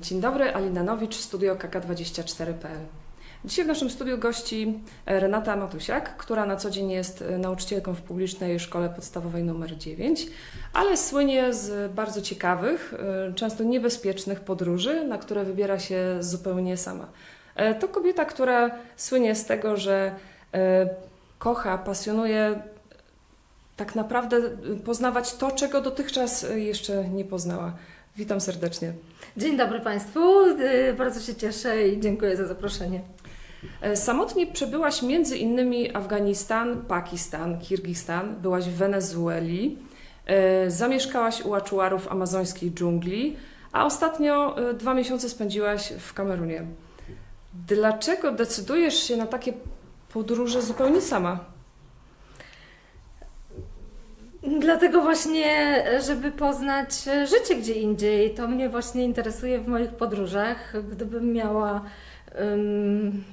Dzień dobry, Alina Nowicz, studio KK24.pl. Dzisiaj w naszym studiu gości e, Renata Matusiak, która na co dzień jest e, nauczycielką w publicznej szkole podstawowej nr 9, ale słynie z bardzo ciekawych, e, często niebezpiecznych podróży, na które wybiera się zupełnie sama. To kobieta, która słynie z tego, że kocha, pasjonuje tak naprawdę poznawać to, czego dotychczas jeszcze nie poznała. Witam serdecznie. Dzień dobry Państwu, Y, bardzo się cieszę i dziękuję za zaproszenie. E, Samotnie przebyłaś między innymi Afganistan, Pakistan, Kirgistan, byłaś w Wenezueli, e, zamieszkałaś u aczuarów amazońskiej dżungli, a ostatnio e, dwa miesiące spędziłaś w Kamerunie. Dlaczego decydujesz się na takie podróże zupełnie sama? Dlatego właśnie, żeby poznać życie gdzie indziej, to mnie właśnie interesuje w moich podróżach. Gdybym miała mm,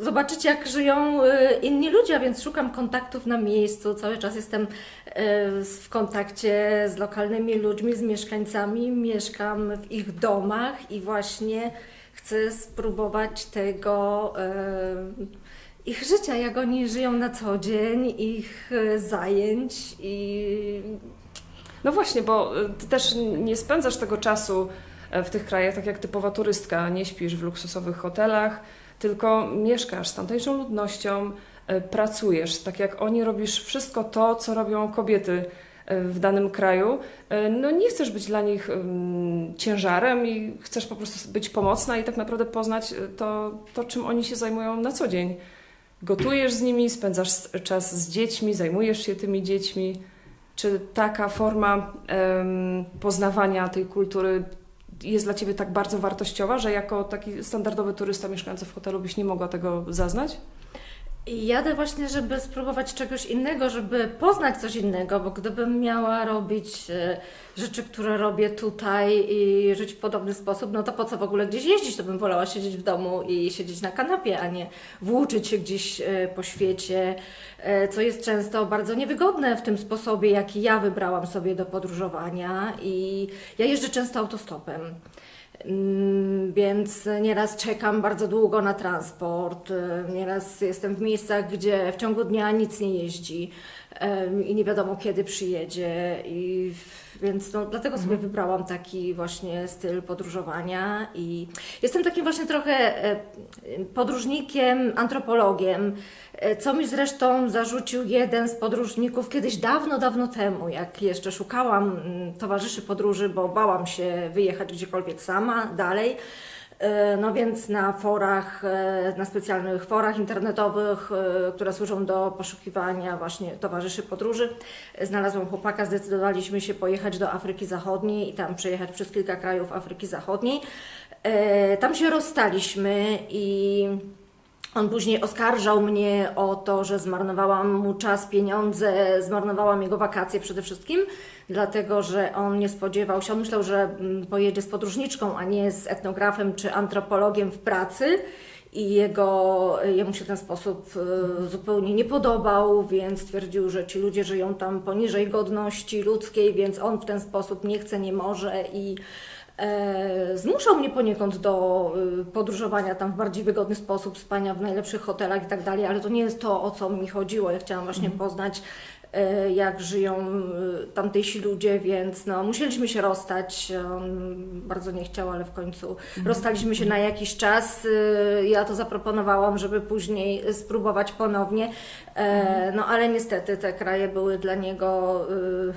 zobaczyć, jak żyją y, inni ludzie, a więc szukam kontaktów na miejscu. Cały czas jestem y, w kontakcie z lokalnymi ludźmi, z mieszkańcami. Mieszkam w ich domach i właśnie chcę spróbować tego. y, ich życia, jak oni żyją na co dzień, ich e, zajęć i No właśnie, bo e, ty też nie spędzasz tego czasu e, w tych krajach tak jak typowa turystka, nie śpisz w luksusowych hotelach, tylko mieszkasz z tamtejszą ludnością, pracujesz, tak jak oni robisz wszystko to, co robią kobiety w danym kraju. No nie chcesz być dla nich ciężarem i chcesz po prostu być pomocna i tak naprawdę poznać to, to czym oni się zajmują na co dzień. Gotujesz z nimi, spędzasz czas z dziećmi, zajmujesz się tymi dziećmi. Czy taka forma poznawania tej kultury jest dla Ciebie tak bardzo wartościowa, że jako taki standardowy turysta mieszkający w hotelu byś nie mogła tego zaznać? Jadę właśnie, żeby spróbować czegoś innego, żeby poznać coś innego, bo gdybym miała robić e, rzeczy, które robię tutaj i żyć w podobny sposób, no to po co w ogóle gdzieś jeździć? To bym wolała siedzieć w domu i siedzieć na kanapie, a nie włóczyć się gdzieś e, po świecie, e, co jest często bardzo niewygodne w tym sposobie, jaki ja wybrałam sobie do podróżowania. I ja jeżdżę często autostopem. Mm, Więc nieraz czekam bardzo długo na transport, e, nieraz jestem w miejscach, gdzie w ciągu dnia nic nie jeździ i nie wiadomo kiedy przyjedzie. I w- więc no, dlatego sobie wybrałam taki właśnie styl podróżowania i jestem takim właśnie trochę e, podróżnikiem, antropologiem, e, co mi zresztą zarzucił jeden z podróżników kiedyś dawno, dawno temu, jak jeszcze szukałam mm, towarzyszy podróży, bo bałam się wyjechać gdziekolwiek sama dalej. E, No więc na forach, e, na specjalnych forach internetowych, e, które służą do poszukiwania właśnie towarzyszy podróży, znalazłam chłopaka, zdecydowaliśmy się pojechać do Afryki Zachodniej i tam przejechać przez kilka krajów Afryki Zachodniej. Tam się rozstaliśmy i on później oskarżał mnie o to, że zmarnowałam mu czas, pieniądze, zmarnowałam jego wakacje przede wszystkim, dlatego że on nie spodziewał się, on myślał, że mm, pojedzie z podróżniczką, a nie z etnografem czy antropologiem w pracy. I jego, jemu się ten sposób e, zupełnie nie podobał, więc twierdził, że ci ludzie żyją tam poniżej godności ludzkiej, więc on w ten sposób nie chce, nie może i zmuszał mnie poniekąd do y, podróżowania tam w bardziej wygodny sposób, spania w najlepszych hotelach i tak dalej, ale to nie jest to, o co mi chodziło. Ja chciałam właśnie poznać, e, jak żyją y, tamtejsi ludzie, więc no, musieliśmy się rozstać. On bardzo nie chciał, ale w końcu rozstaliśmy się na jakiś czas. Y, Ja to zaproponowałam, żeby później spróbować ponownie, E, no ale niestety te kraje były dla niego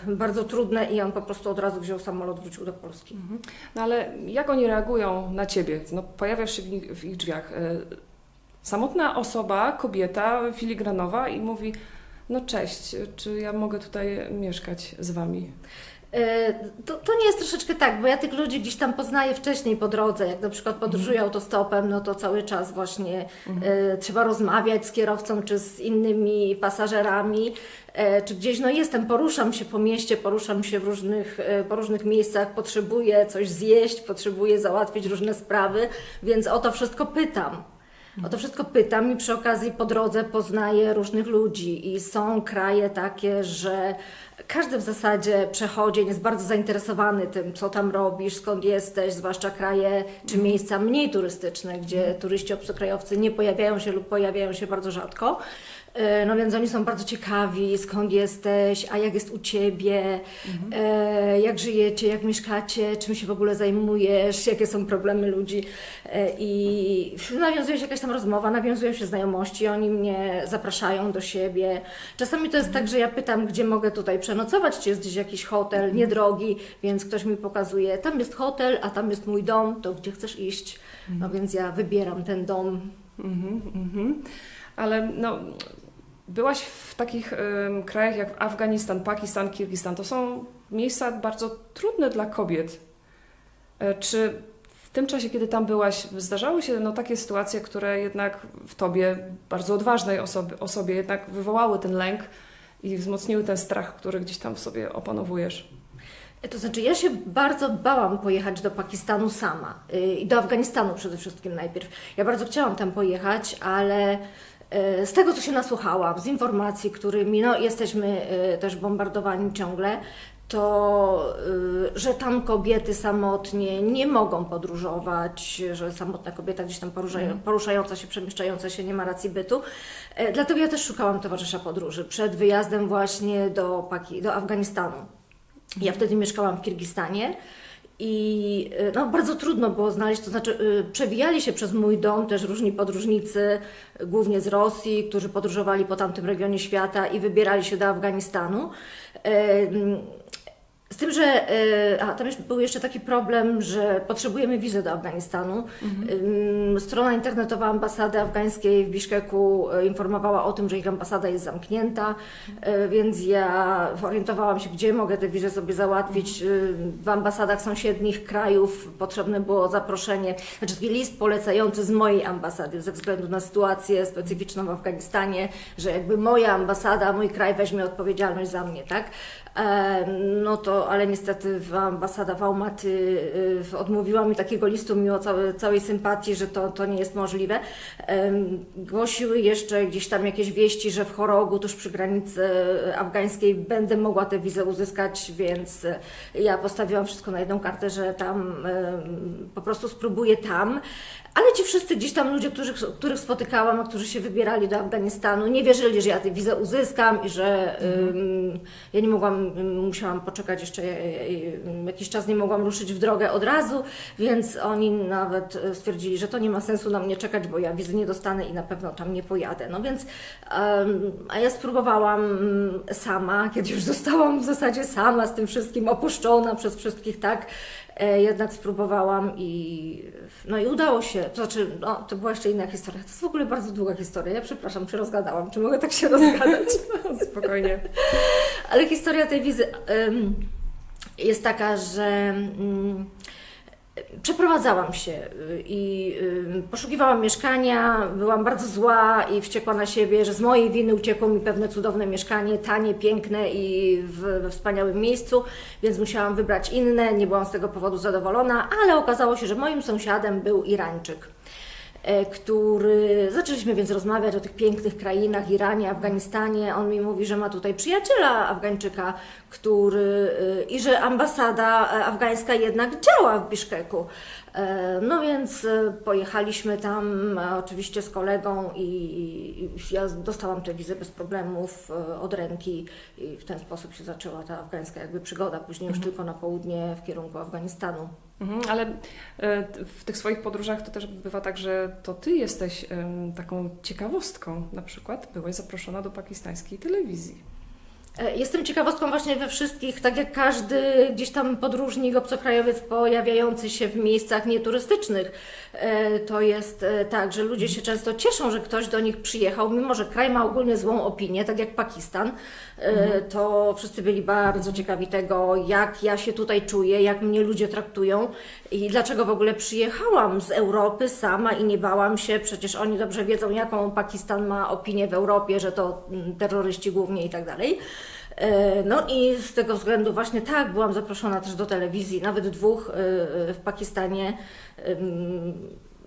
bardzo trudne i on po prostu od razu wziął samolot, wrócił do Polski. No ale jak oni reagują na Ciebie? No, pojawiasz się w ich, w ich drzwiach. e, Samotna osoba, kobieta, filigranowa i mówi no cześć, czy ja mogę tutaj mieszkać z Wami? E, To, to nie jest troszeczkę tak, bo ja tych ludzi gdzieś tam poznaję wcześniej po drodze. Jak na przykład podróżuję autostopem, no to cały czas właśnie e, trzeba rozmawiać z kierowcą czy z innymi pasażerami. E, czy gdzieś no jestem, poruszam się po mieście, poruszam się w różnych, e, po różnych miejscach, potrzebuję coś zjeść, potrzebuję załatwić różne sprawy, więc o to wszystko pytam. O to wszystko pytam i przy okazji po drodze poznaję różnych ludzi i są kraje takie, że każdy w zasadzie przechodzień jest bardzo zainteresowany tym, co tam robisz, skąd jesteś, zwłaszcza kraje czy miejsca mniej turystyczne, gdzie turyści obcokrajowcy nie pojawiają się lub pojawiają się bardzo rzadko. E, No więc oni są bardzo ciekawi, skąd jesteś, a jak jest u Ciebie, e, jak żyjecie, jak mieszkacie, czym się w ogóle zajmujesz, jakie są problemy ludzi. E, I nawiązuje się jakaś tam rozmowa, nawiązują się znajomości, oni mnie zapraszają do siebie. Czasami to jest tak, że ja pytam, gdzie mogę tutaj przenocować, czy jest gdzieś jakiś hotel, niedrogi, więc ktoś mi pokazuje, tam jest hotel, a tam jest mój dom, to gdzie chcesz iść? No więc ja wybieram ten dom. Mhm, mhm. Ale no, byłaś w takich em, krajach jak Afganistan, Pakistan, Kirgistan. To są miejsca bardzo trudne dla kobiet. E, Czy w tym czasie, kiedy tam byłaś, zdarzały się no, takie sytuacje, które jednak w tobie, bardzo odważnej osobie, osobie, jednak wywołały ten lęk i wzmocniły ten strach, który gdzieś tam w sobie opanowujesz? To znaczy, ja się bardzo bałam pojechać do Pakistanu sama y, i do Afganistanu przede wszystkim najpierw. Ja bardzo chciałam tam pojechać, ale z tego, co się nasłuchałam, z informacji, którymi no, jesteśmy y, też bombardowani ciągle, to, y, że tam kobiety samotnie nie mogą podróżować, że samotna kobieta gdzieś tam porusza, poruszająca się, przemieszczająca się nie ma racji bytu. E, Dlatego ja też szukałam towarzysza podróży przed wyjazdem właśnie do, Paki- do Afganistanu. Ja wtedy mieszkałam w Kirgistanie i y, no, bardzo trudno było znaleźć, to znaczy y, przewijali się przez mój dom też różni podróżnicy, głównie z Rosji, którzy podróżowali po tamtym regionie świata i wybierali się do Afganistanu. Tym, że y, a, tam jeszcze był jeszcze taki problem, że potrzebujemy wizy do Afganistanu. Ym, Strona internetowa ambasady afgańskiej w Biszkeku y, informowała o tym, że ich ambasada jest zamknięta, y, więc ja orientowałam się, gdzie mogę te wizy sobie załatwić. Y, W ambasadach sąsiednich krajów potrzebne było zaproszenie, znaczy taki list polecający z mojej ambasady ze względu na sytuację specyficzną w Afganistanie, że jakby moja ambasada, mój kraj weźmie odpowiedzialność za mnie, tak? E, No to, ale niestety w ambasada w Almaty y, odmówiła mi takiego listu mimo całe, całej sympatii, że to, to nie jest możliwe. Głosiły jeszcze gdzieś tam jakieś wieści, że w Chorogu, tuż przy granicy afgańskiej będę mogła tę wizę uzyskać, więc e, ja postawiłam wszystko na jedną kartę, że tam po prostu spróbuję tam. Ale ci wszyscy gdzieś tam ludzie, których, których spotykałam, a którzy się wybierali do Afganistanu, nie wierzyli, że ja tę wizę uzyskam i że ym, ja nie mogłam, musiałam poczekać jeszcze ym, jakiś czas, nie mogłam ruszyć w drogę od razu, więc oni nawet y, stwierdzili, że to nie ma sensu na mnie czekać, bo ja wizy nie dostanę i na pewno tam nie pojadę. No więc, a ja spróbowałam ym, sama, kiedy już zostałam w zasadzie sama z tym wszystkim, opuszczona przez wszystkich, tak, E, jednak spróbowałam i no i udało się. To znaczy, no, to była jeszcze inna historia. To jest w ogóle bardzo długa historia. Ja przepraszam, czy rozgadałam, czy mogę tak się rozgadać? Spokojnie. Ale historia tej wizy em, jest taka, że mm, przeprowadzałam się y, i y, poszukiwałam mieszkania, byłam bardzo zła i wściekła na siebie, że z mojej winy uciekło mi pewne cudowne mieszkanie, tanie, piękne i we wspaniałym miejscu, więc musiałam wybrać inne, nie byłam z tego powodu zadowolona, ale okazało się, że moim sąsiadem był Irańczyk który zaczęliśmy więc rozmawiać o tych pięknych krainach, Iranie, Afganistanie. On mi mówi, że ma tutaj przyjaciela Afgańczyka, który e, i że ambasada e, afgańska jednak działa w Biszkeku. E, No więc e, pojechaliśmy tam e, oczywiście z kolegą i ja dostałam tę wizę bez problemów e, od ręki i w ten sposób się zaczęła ta afgańska jakby przygoda. Później już tylko na południe w kierunku Afganistanu. Mhm, ale e, w tych swoich podróżach to też bywa tak, że to ty jesteś taką ciekawostką. Na przykład byłaś zaproszona do pakistańskiej telewizji. E, Jestem ciekawostką właśnie we wszystkich, tak jak każdy gdzieś tam podróżnik, obcokrajowiec pojawiający się w miejscach nieturystycznych. E, To jest e, tak, że ludzie się często cieszą, że ktoś do nich przyjechał, mimo że kraj ma ogólnie złą opinię, tak jak Pakistan, e, to wszyscy byli bardzo ciekawi tego, jak ja się tutaj czuję, jak mnie ludzie traktują i dlaczego w ogóle przyjechałam z Europy sama i nie bałam się, przecież oni dobrze wiedzą, jaką Pakistan ma opinię w Europie, że to mm, terroryści głównie i tak dalej. E, No i z tego względu właśnie tak, byłam zaproszona też do telewizji, nawet dwóch e, e, w Pakistanie.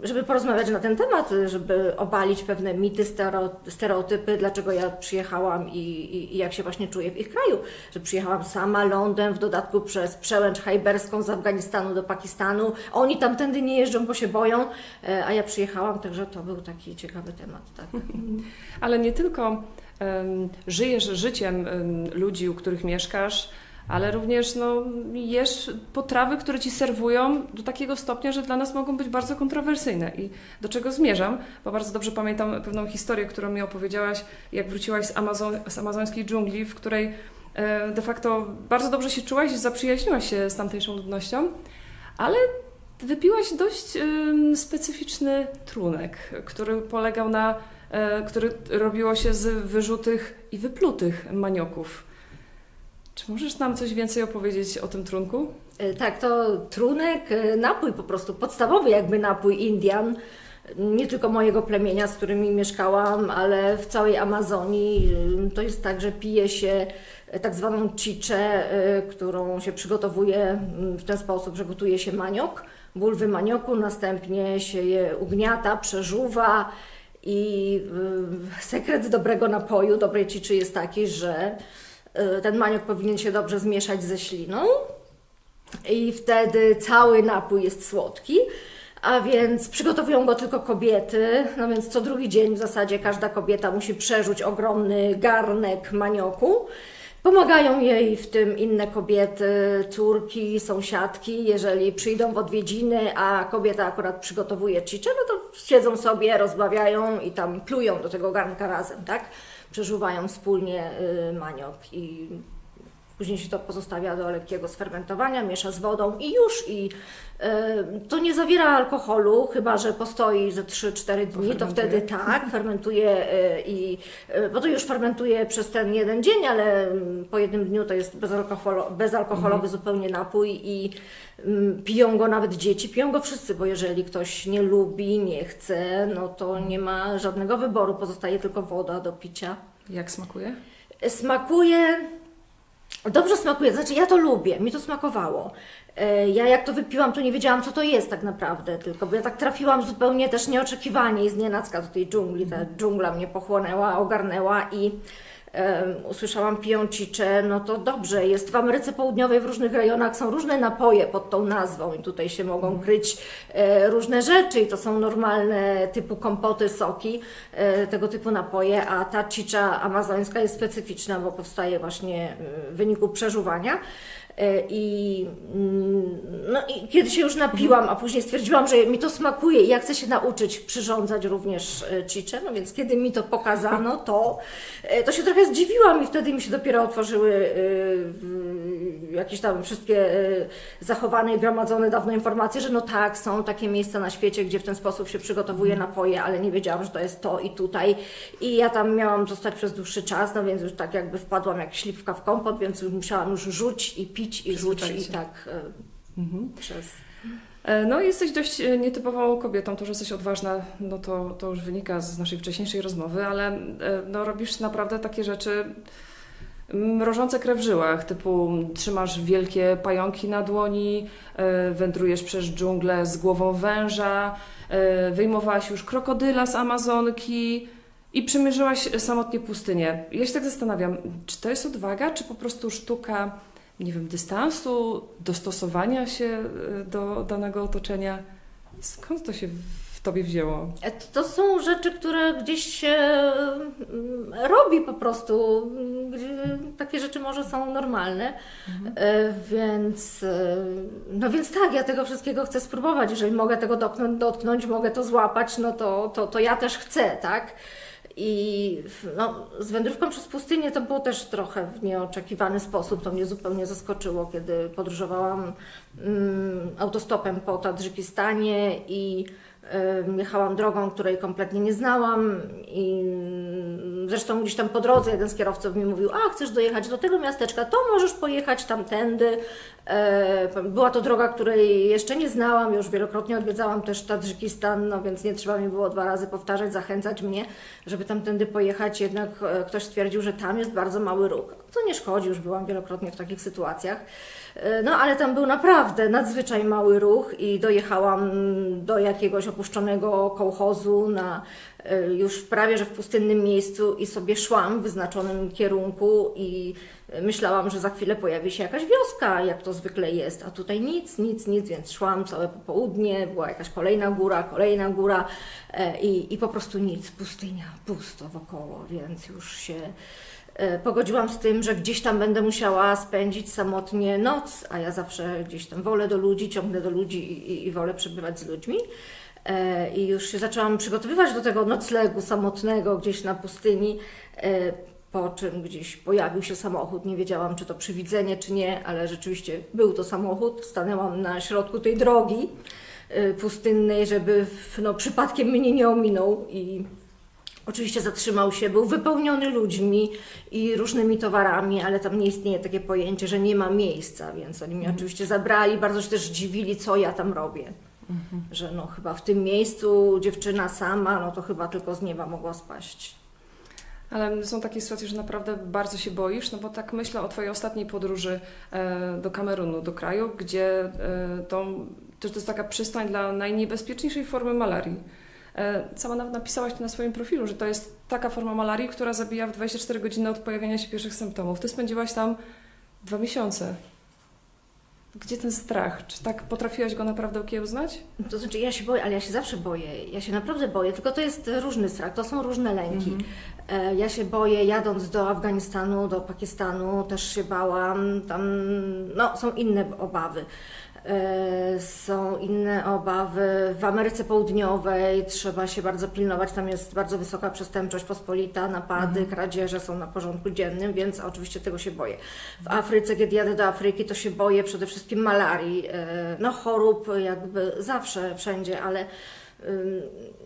Żeby porozmawiać na ten temat, żeby obalić pewne mity, stereo- stereotypy, dlaczego ja przyjechałam i, i, jak się właśnie czuję w ich kraju. Że przyjechałam sama lądem, w dodatku przez przełęcz hajberską z Afganistanu do Pakistanu. Oni tamtędy nie jeżdżą, bo się boją, a ja przyjechałam, także to był taki ciekawy temat. Tak. Ale nie tylko żyjesz życiem em, ludzi, u których mieszkasz, ale również no, jesz potrawy, które ci serwują do takiego stopnia, że dla nas mogą być bardzo kontrowersyjne. I do czego zmierzam? Bo bardzo dobrze pamiętam pewną historię, którą mi opowiedziałaś, jak wróciłaś z, Amazon, z amazońskiej dżungli, w której e, de facto bardzo dobrze się czułaś, zaprzyjaźniłaś się z tamtejszą ludnością, ale wypiłaś dość specyficzny trunek, który polegał na e, który robiło się z wyrzutych i wyplutych manioków. Czy możesz nam coś więcej opowiedzieć o tym trunku? E, Tak, to trunek, e, napój po prostu, podstawowy jakby napój Indian, nie tylko mojego plemienia, z którymi mieszkałam, ale w całej Amazonii. To jest tak, że pije się tak zwaną chiczę, e, którą się przygotowuje mm, w ten sposób, że gotuje się maniok, bulwy manioku, następnie się je ugniata, przeżuwa i y, sekret dobrego napoju, dobrej ciczy jest taki, że y, ten maniok powinien się dobrze zmieszać ze śliną, i wtedy cały napój jest słodki. A więc przygotowują go tylko kobiety, no więc co drugi dzień w zasadzie każda kobieta musi przerzuć ogromny garnek manioku. Pomagają jej w tym inne kobiety, córki, sąsiadki. Jeżeli przyjdą w odwiedziny, a kobieta akurat przygotowuje chicze, no to siedzą sobie, rozmawiają i tam plują do tego garnka razem, tak? Przeżuwają wspólnie y, maniok i Później się to pozostawia do lekkiego sfermentowania, miesza z wodą i już. I e, to nie zawiera alkoholu, chyba że postoi ze 3-4 dni, to wtedy tak, fermentuje e, i e, bo to już fermentuje przez ten jeden dzień, ale mm, po jednym dniu to jest bezalkoholo, bezalkoholowy zupełnie napój i mm, piją go nawet dzieci, piją go wszyscy, bo jeżeli ktoś nie lubi, nie chce, no to nie ma żadnego wyboru, pozostaje tylko woda do picia. Jak smakuje? Smakuje. Dobrze smakuje, znaczy ja to lubię, mi to smakowało. E, Ja jak to wypiłam, to nie wiedziałam, co to jest tak naprawdę, tylko bo ja tak trafiłam zupełnie też nieoczekiwanie i z nienacka do tej dżungli. Ta dżungla mnie pochłonęła, ogarnęła i usłyszałam piją chicze, no to dobrze, jest w Ameryce Południowej, w różnych rejonach są różne napoje pod tą nazwą i tutaj się mogą kryć e, różne rzeczy i to są normalne typu kompoty, soki, e, tego typu napoje, a ta cicza amazońska jest specyficzna, bo powstaje właśnie e, w wyniku przeżuwania. E, I, mm, no i kiedy się już napiłam, a później stwierdziłam, że mi to smakuje i ja chcę się nauczyć przyrządzać również e, chicze, no więc kiedy mi to pokazano, to, e, to się trochę zdziwiłam i wtedy mi się dopiero otworzyły jakieś tam wszystkie zachowane i gromadzone dawno informacje, że no tak, są takie miejsca na świecie, gdzie w ten sposób się przygotowuje napoje, ale nie wiedziałam, że to jest to i tutaj. I ja tam miałam zostać przez dłuższy czas, no więc już tak jakby wpadłam jak śliwka w kompot, więc musiałam już rzuć i pić i rzuć i tak e, przez... E, No, jesteś dość e, nietypową kobietą. To, że jesteś odważna, no to, to już wynika z naszej wcześniejszej rozmowy, ale no, robisz naprawdę takie rzeczy mrożące krew w żyłach, typu trzymasz wielkie pająki na dłoni, wędrujesz przez dżunglę z głową węża, wyjmowałaś już krokodyla z Amazonki i przemierzyłaś samotnie pustynię. Ja się tak zastanawiam, czy to jest odwaga, czy po prostu sztuka, nie wiem, dystansu, dostosowania się e, do danego otoczenia? Skąd to się w tobie wzięło? E, To są rzeczy, które gdzieś się mm, robi po prostu, mm, takie rzeczy może są normalne, E, więc no więc tak, ja tego wszystkiego chcę spróbować, jeżeli mogę tego dotknąć, dotknąć mogę to złapać, no to, to, to ja też chcę, tak? I no, z wędrówką przez pustynię to było też trochę w nieoczekiwany sposób. To mnie zupełnie zaskoczyło, kiedy podróżowałam mm, autostopem po Tadżykistanie i jechałam drogą, której kompletnie nie znałam i Zresztą gdzieś tam po drodze jeden z kierowców mi mówił, a chcesz dojechać do tego miasteczka, to możesz pojechać tamtędy. Była to droga, której jeszcze nie znałam, już wielokrotnie odwiedzałam też Tadżykistan, no więc nie trzeba mi było dwa razy powtarzać, zachęcać mnie, żeby tamtędy pojechać. Jednak e, ktoś stwierdził, że tam jest bardzo mały ruch. To nie szkodzi, już byłam wielokrotnie w takich sytuacjach. E, No ale tam był naprawdę nadzwyczaj mały ruch i dojechałam do jakiegoś opuszczonego kołchozu na e, już prawie że w pustynnym miejscu i sobie szłam w wyznaczonym kierunku i myślałam, że za chwilę pojawi się jakaś wioska, jak to zwykle jest, a tutaj nic, nic, nic, więc szłam całe popołudnie, była jakaś kolejna góra, kolejna góra e, i, i po prostu nic, pustynia, pusto wokoło, więc już się pogodziłam z tym, że gdzieś tam będę musiała spędzić samotnie noc, a ja zawsze gdzieś tam wolę do ludzi, ciągnę do ludzi i, i, wolę przebywać z ludźmi. E, I już się zaczęłam przygotowywać do tego noclegu samotnego gdzieś na pustyni, e, po czym gdzieś pojawił się samochód. Nie wiedziałam, czy to przywidzenie, czy nie, ale rzeczywiście był to samochód. Stanęłam na środku tej drogi e, pustynnej, żeby no, przypadkiem mnie nie ominął i Oczywiście zatrzymał się, był wypełniony ludźmi i różnymi towarami, ale tam nie istnieje takie pojęcie, że nie ma miejsca, więc oni mnie oczywiście zabrali, bardzo się też dziwili, co ja tam robię. Że no chyba w tym miejscu dziewczyna sama, no to chyba tylko z nieba mogła spaść. Ale są takie sytuacje, że naprawdę bardzo się boisz, no bo tak myślę o Twojej ostatniej podróży e, do Kamerunu, do kraju, gdzie e, to, to jest taka przystań dla najniebezpieczniejszej formy malarii. E, Sama nawet napisałaś to na swoim profilu, że to jest taka forma malarii, która zabija w 24 godziny od pojawienia się pierwszych symptomów. Ty spędziłaś tam dwa miesiące. Gdzie ten strach? Czy tak potrafiłaś go naprawdę okiełznać? To znaczy, ja się boję, ale ja się zawsze boję. Ja się naprawdę boję, tylko to jest różny strach, to są różne lęki. E, Ja się boję, jadąc do Afganistanu, do Pakistanu, też się bałam. Tam no, są inne obawy. E, Są inne obawy. W Ameryce Południowej trzeba się bardzo pilnować. Tam jest bardzo wysoka przestępczość pospolita, napady, kradzieże są na porządku dziennym, więc oczywiście tego się boję. W Afryce, kiedy jadę do Afryki, to się boję przede wszystkim malarii, e, no chorób jakby zawsze, wszędzie, ale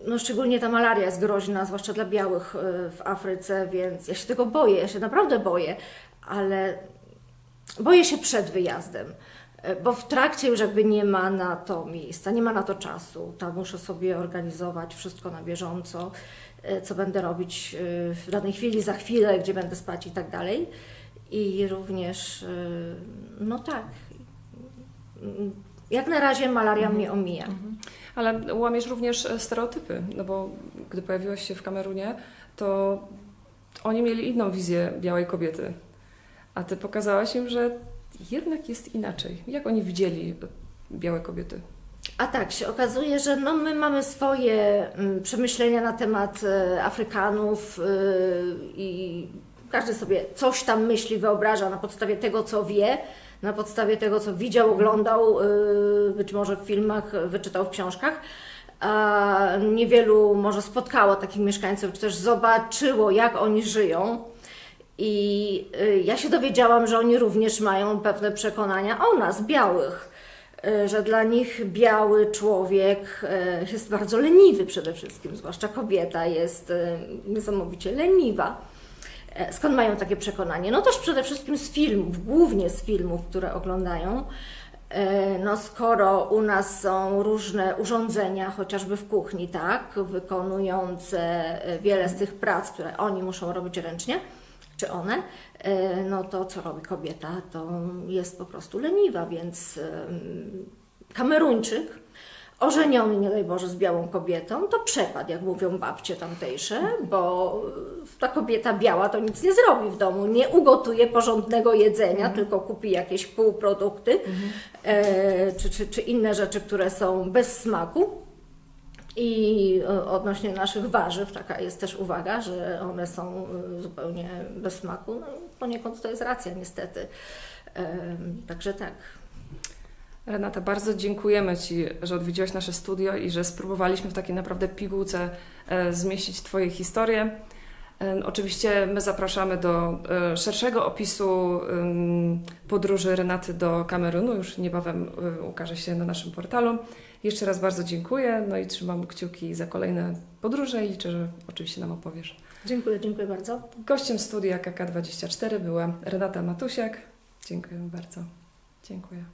no szczególnie ta malaria jest groźna, zwłaszcza dla białych y, w Afryce, więc ja się tego boję, ja się naprawdę boję, ale boję się przed wyjazdem, bo w trakcie już jakby nie ma na to miejsca, nie ma na to czasu. Tam muszę sobie organizować wszystko na bieżąco, y, co będę robić y, w danej chwili, za chwilę, gdzie będę spać i tak dalej. I również, no tak, jak na razie malaria mnie omija. Ale łamiesz również e, stereotypy, no bo gdy pojawiłaś się w Kamerunie, to oni mieli inną wizję białej kobiety, a ty pokazałaś im, że jednak jest inaczej. Jak oni widzieli białe kobiety? A tak, się okazuje, że no my mamy swoje mm, przemyślenia na temat e, Afrykanów y, i każdy sobie coś tam myśli, wyobraża na podstawie tego, co wie, na podstawie tego, co widział, oglądał, y, być może w filmach, wyczytał w książkach. A niewielu może spotkało takich mieszkańców, czy też zobaczyło, jak oni żyją. I y, ja się dowiedziałam, że oni również mają pewne przekonania o nas, białych, y, że dla nich biały człowiek y, jest bardzo leniwy przede wszystkim, zwłaszcza kobieta jest niesamowicie leniwa. E, Skąd mają takie przekonanie? No też przede wszystkim z filmów, głównie z filmów, które oglądają. E, No skoro u nas są różne urządzenia, chociażby w kuchni, tak, wykonujące e, wiele z tych prac, które oni muszą robić ręcznie, czy one, e, no to co robi kobieta? To jest po prostu leniwa, więc Kameruńczyk, ożeniony, nie daj Boże, z białą kobietą, to przepadł, jak mówią babcie tamtejsze, bo ta kobieta biała to nic nie zrobi w domu, nie ugotuje porządnego jedzenia, tylko kupi jakieś półprodukty e, czy, czy, czy inne rzeczy, które są bez smaku. I e, odnośnie naszych warzyw, taka jest też uwaga, że one są e, zupełnie bez smaku. No, poniekąd to jest racja, niestety. Także tak. Renata, bardzo dziękujemy Ci, że odwiedziłaś nasze studio i że spróbowaliśmy w takiej naprawdę pigułce e, zmieścić Twoje historie. Oczywiście my zapraszamy do e, szerszego opisu podróży Renaty do Kamerunu. Już niebawem e, ukaże się na naszym portalu. Jeszcze raz bardzo dziękuję, no i trzymam kciuki za kolejne podróże i liczę, że oczywiście nam opowiesz. Dziękuję, dziękuję bardzo. Gościem studia KK24 była Renata Matusiak. Dziękuję bardzo. Dziękuję.